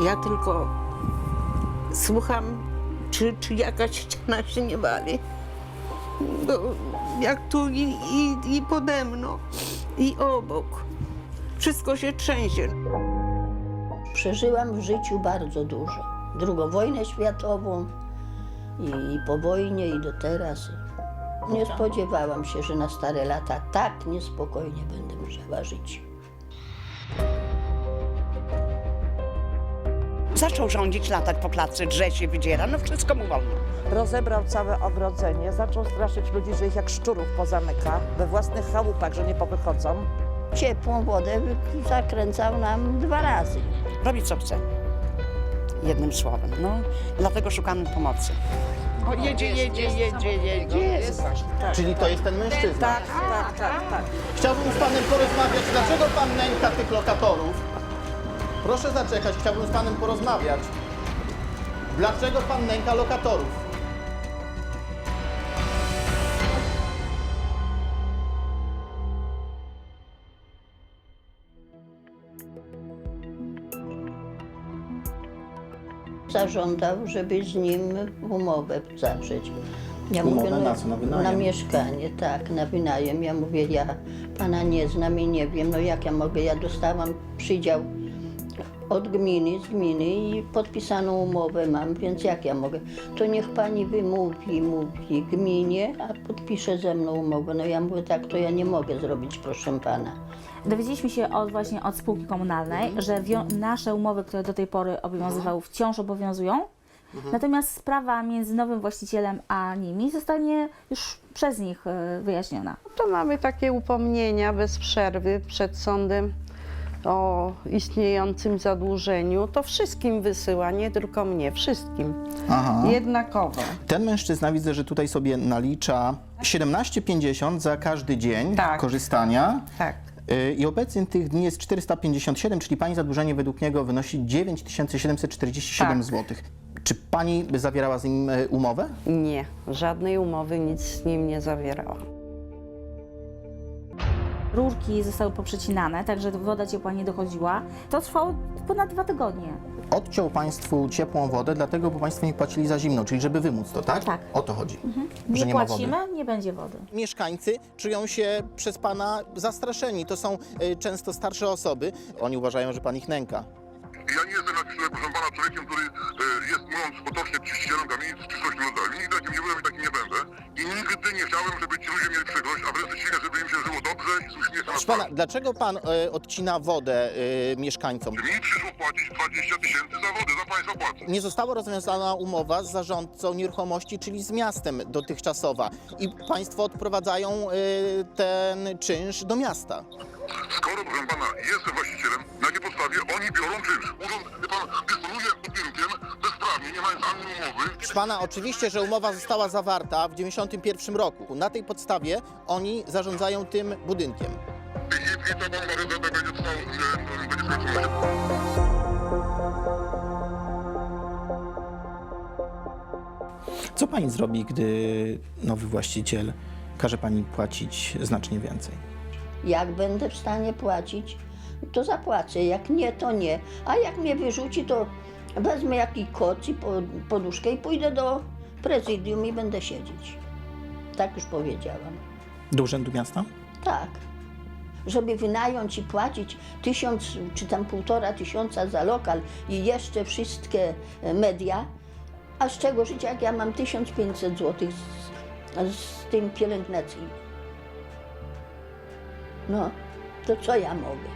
Ja tylko słucham, czy, czy jakaś ściana się nie wali. Bo jak tu i, i, i pode mną, i obok. Wszystko się trzęsie. Przeżyłam w życiu bardzo dużo. Drugą wojnę światową i, i po wojnie i do teraz. Nie spodziewałam się, że na stare lata tak niespokojnie będę musiała żyć. Zaczął rządzić, latać po klatce, drze się, wydziera, no wszystko mu wolno. Rozebrał całe ogrodzenie, zaczął straszyć ludzi, że ich jak szczurów pozamyka, we własnych chałupach, że nie powychodzą. Ciepłą wodę zakręcał nam dwa razy. Robi co chce. Jednym słowem, no. Dlatego szukamy pomocy. O, jedzie, jedzie, jedzie, jedzie. Jest. Czyli to jest ten mężczyzna. Tak, tak, tak, tak. Chciałbym z panem porozmawiać, dlaczego pan nęka tych lokatorów. Proszę zaczekać, chciałbym z panem porozmawiać. Dlaczego pan nęka lokatorów? Zażądał, żeby z nim umowę zawrzeć. Ja Umowę no, na co? Na wynajem? Na mieszkanie, tak, na wynajem. Ja mówię, ja pana nie znam i nie wiem, no jak ja mogę, ja dostałam przydział od gminy, z gminy i podpisaną umowę mam, więc jak ja mogę? To niech pani wymówi, mówi gminie, a podpisze ze mną umowę. No ja mówię, tak to ja nie mogę zrobić, proszę pana. Dowiedzieliśmy się od, właśnie od spółki komunalnej, że wio- nasze umowy, które do tej pory obowiązywały, wciąż obowiązują. Natomiast sprawa między nowym właścicielem a nimi zostanie już przez nich e, wyjaśniona. To mamy takie upomnienia bez przerwy przed sądem o istniejącym zadłużeniu. To wszystkim wysyła, nie tylko mnie, wszystkim. Aha. Jednakowo. Ten mężczyzna widzę, że tutaj sobie nalicza 17,50 za każdy dzień Tak. korzystania. Tak. Y, I obecnie tych dni jest 457, czyli pani zadłużenie według niego wynosi 9747 Tak. zł. Czy pani by zawierała z nim y, umowę? Nie, żadnej umowy nic z nim nie zawierała. Rurki zostały poprzecinane, także woda ciepła nie dochodziła. To trwało ponad dwa tygodnie. Odciął państwu ciepłą wodę, dlatego bo państwo nie płacili za zimną, czyli żeby wymóc to, tak? Tak. O to chodzi, że Nie nie ma wody. płacimy, nie będzie wody. Mieszkańcy czują się przez pana zastraszeni. To są y, często starsze osoby. Oni uważają, że pan ich nęka. Ja nie jestem jakimś, proszę pana, człowiekiem, który e, jest, mówiąc potocznie, czyścicielem kamienic z rodzaju. Nigdy takim nie byłem i nigdy nie chciałem, żeby ci ludzie mieli przykrość, a przeciwnie, żeby im się żyło dobrze i z uśmiechem na Proszę pana, twarzy. dlaczego pan y, odcina wodę y, mieszkańcom? Mi przyszło płacić 20 tysięcy za wodę, za państwa płacę. Nie została rozwiązana umowa z zarządcą nieruchomości, czyli z miastem dotychczasowa. I państwo odprowadzają y, ten czynsz do miasta. Skoro, proszę pana, jestem właścicielem, na jakiej podstawie oni biorą czynsz. Urząd, wie pan, dysponuje budynkiem bezprawnie, nie mając ani umowy. Proszę pana, oczywiście, że umowa została zawarta w 1991 roku. Na tej podstawie oni zarządzają tym budynkiem. I, i, i ta pan Maryza będzie trwał, będzie skończona się. Co pani zrobi, gdy nowy właściciel każe pani płacić znacznie więcej? Jak będę w stanie płacić, to zapłacę. Jak nie, to nie. A jak mnie wyrzuci, to wezmę jakiś koc i po- poduszkę i pójdę do prezydium i będę siedzieć. Tak już powiedziałam. Do Urzędu Miasta? Tak. Żeby wynająć i płacić tysiąc czy tam półtora tysiąca za lokal i jeszcze wszystkie e, media, a z czego żyć, jak ja mam 1500 zł z, z tym pielęgnacyjnym. No, to co ja mogę?